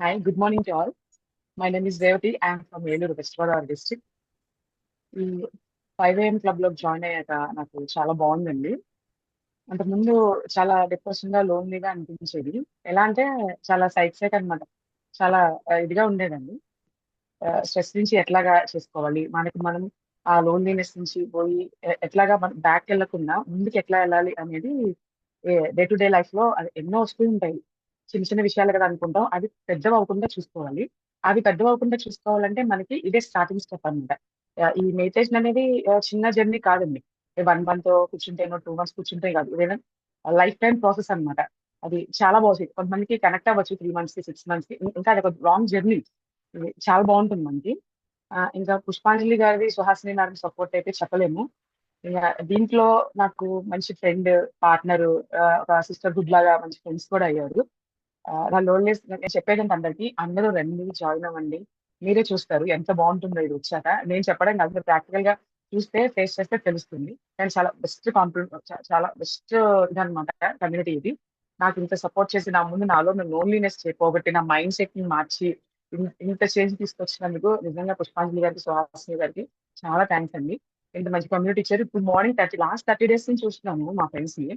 Hi, good morning to all. My name is Revati. I am from Eluru west Godavari district ఈ five AM క్లబ్లో join అయ్యాక నాకు చాలా బాగుందండి. అంతకుముందు చాలా డిప్రెషన్గా లోన్లీగా అనిపించేది. ఎలా అంటే చాలా సైట్ సైట్ అనమాట చాలా ఇదిగా ఉండేదండి. స్ట్రెస్ నుంచి ఎట్లాగా చేసుకోవాలి? మనకి మనం ఆ లోన్లీనెస్ నుంచి పోయి ఎట్లాగా మనం బ్యాక్ వెళ్ళకుండా ముందుకు ఎట్లా వెళ్ళాలి అనేది డే టు డే లైఫ్లో ఎన్నో వస్తూ ఉంటాయి. చిన్న చిన్న విషయాలు కదా అనుకుంటాం. అవి పెద్దవి అవ్వకుండా చూసుకోవాలి. అవి పెద్దవి అవ్వకుండా చూసుకోవాలంటే మనకి ఇదే స్టార్టింగ్ స్టెప్ అనమాట ఈ మెడిటేషన్ అనేది చిన్న జర్నీ కాదండి. వన్ మంత్ కూర్చుంటేనో టూ మంత్స్ కూర్చుంటే కాదు. ఇదేనా లైఫ్ టైం ప్రాసెస్ అన్నమాట. అది చాలా బాగుంది. కొంతమందికి కనెక్ట్ అవ్వచ్చు త్రీ మంత్స్కి సిక్స్ మంత్స్కి. ఇంకా అది ఒక లాంగ్ జర్నీ చాలా బాగుంటుంది మనకి. ఆ, ఇంకా పుష్పాంజలి గారిది సుహాసిని మేడం సపోర్ట్ అయితే చెప్పలేము. ఇంకా దీంట్లో నాకు మంచి ఫ్రెండ్ పార్ట్నర్ ఒక సిస్టర్ గుడ్ లాగా మంచి ఫ్రెండ్స్ కూడా అయ్యారు. నా లోన్లీనెస్ నేను చెప్పేది అందరికీ అందరికి అందరూ రండి జాయిన్ అవ్వండి. మీరే చూస్తారు ఎంత బాగుంటుందో ఇది వచ్చాక. నేను చెప్పడం కాదు ప్రాక్టికల్గా చూస్తే ఫేస్ చేస్తే తెలుస్తుంది. నేను చాలా బెస్ట్ కాంప్లిమెంట్ చాలా బెస్ట్ ఇదనమాట కమ్యూనిటీ ఇది. నాకు ఇంత సపోర్ట్ చేసి నా ముందు నాలో నేను లోన్లీనెస్ పోగొట్టి నా మైండ్ సెట్ని మార్చి ఇంత చేంజ్ తీసుకొచ్చినందుకు నిజంగా పుష్పాంజలి గారికి సుహాసిని గారికి చాలా థ్యాంక్స్ అండి. ఇంత మంచి కమ్యూనిటీ ఇచ్చారు. ఇప్పుడు morning thirty last thirty days నుంచి చూస్తున్నాము మా ఫ్రెండ్స్ని.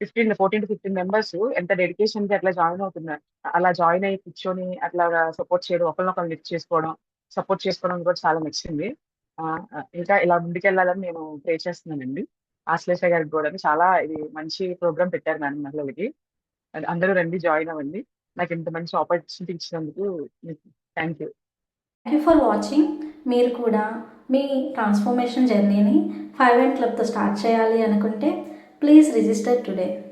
Fifteen fourteen to fifteen members ఎంత డెడికేషన్కి అట్లా జాయిన్ అవుతున్నారు. అలా జాయిన్ అయ్యి కూర్చొని అట్లా సపోర్ట్ చేయడం ఒకరినొకరు లిఫ్ట్ చేసుకోవడం సపోర్ట్ చేసుకోవడం కూడా చాలా నచ్చింది. ఇంకా ఇలా ముందుకెళ్ళాలని నేను ప్రే చేస్తున్నానండి. ఆశ్లేష గారికి కూడా చాలా ఇది మంచి ప్రోగ్రామ్ పెట్టారు మేడం మహిళలకి. అందరూ రండి జాయిన్ అవ్వండి. నాకు ఇంత మంచి ఆపర్చునిటీ ఇచ్చినందుకు thank you thank you for watching మీరు కూడా మీ ట్రాన్స్ఫర్మేషన్ జర్నీని ఫైవ్ అండ్ క్లబ్తో స్టార్ట్ చేయాలి అనుకుంటే Please register today.